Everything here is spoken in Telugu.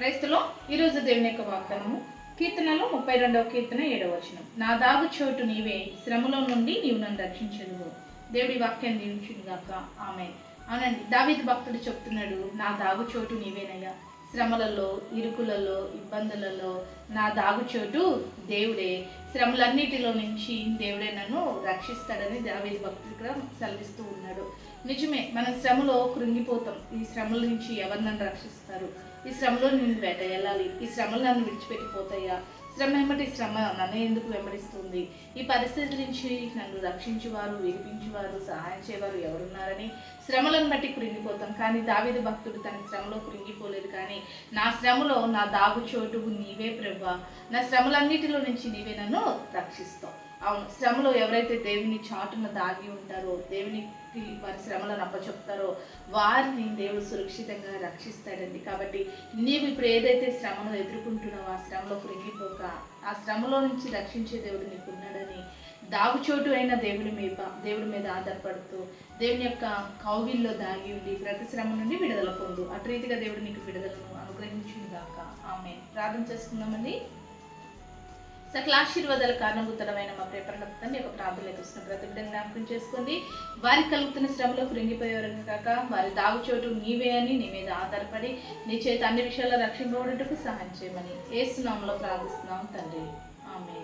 క్రైస్తులో ఈరోజు దేవుని యొక్క వాగ్దానము. కీర్తనలో ముప్పై రెండవ కీర్తన ఏడవ వచనం. నా దాగు చోటు నీవే శ్రమలో నుండి నీవు నన్ను రక్షించదు దేవుడి వాక్యం దీవించుగాక ఆమె అవునండి దావిద్ భక్తుడు చెప్తున్నాడు నా దాగు చోటు నీవేనయ్యా. శ్రమలలో ఇరుకులలో ఇబ్బందులలో నా దాగు చోటు దేవుడే. శ్రమలన్నిటిలో నుంచి దేవుడే నన్ను రక్షిస్తాడని దావేది భక్తుడు ఇక్కడ సెలవిస్తూ ఉన్నాడు. నిజమే మనం శ్రమలో కృంగిపోతాం. ఈ శ్రమల నుంచి ఎవరు నన్ను రక్షిస్తారు? ఈ శ్రమలో నేను వేట వెళ్ళాలి ఈ శ్రమలు నన్ను విడిచిపెట్టిపోతాయా? శ్రమ వెంబడి శ్రమ నన్ను ఎందుకు వెంబడిస్తుంది? ఈ పరిస్థితి నుంచి నన్ను రక్షించువారు విడిపించేవారు సహాయం చేయవారు ఎవరున్నారని శ్రమలను బట్టి కృంగిపోతాం. కానీ దావిద భక్తుడు తన శ్రమలో కృంగిపోలేదు. కానీ నా శ్రమలో నా దాగు చోటు నీవే ప్రభా నా శ్రమలన్నిటిలో నుంచి నీవే నన్ను రక్షిస్తావు. అవును శ్రమలో ఎవరైతే దేవుని చాటున దాగి ఉంటారో దేవునికి వారి శ్రమలను అప్పచెప్తారో వారిని దేవుడు సురక్షితంగా రక్షిస్తాడండి. కాబట్టి నీవు ఇప్పుడు ఏదైతే శ్రమను ఎదుర్కొంటున్నావో ఆ శ్రమలో కృంగిపోక ఆ శ్రమలో నుంచి రక్షించే దేవుడు నీకు ఉన్నాడని దాగుచోటు అయిన దేవుడి మీద దేవుడి మీద ఆధారపడుతూ దేవుని యొక్క కౌగిల్లో దాగి ఉండి ప్రతి శ్రమ నుండి విడుదల పొందు. అటు రీతిగా దేవుడు నీకు విడుదలను అనుగ్రహించిందాక ఆమె ప్రార్థన చేసుకుందామండి. సకల ఆశీర్వాదాల కారణభూతమైన మా ప్రేపరణ తండ్రి ఒక ప్రార్థనలో వస్తున్న ప్రతి బిడ్డను జ్ఞాపకం చేసుకోండి. వారికి కలుగుతున్న శ్రమలో కృంగిపోయేవారు కాక వారి దాగుచోటు నీవే అని నీ మీద ఆధారపడి నీ చేత అన్ని విషయాల్లో రక్షింపబడటకు సహాయం చేయమని ఏసునామంలో ప్రార్థిస్తున్నాం తండ్రి. ఆమె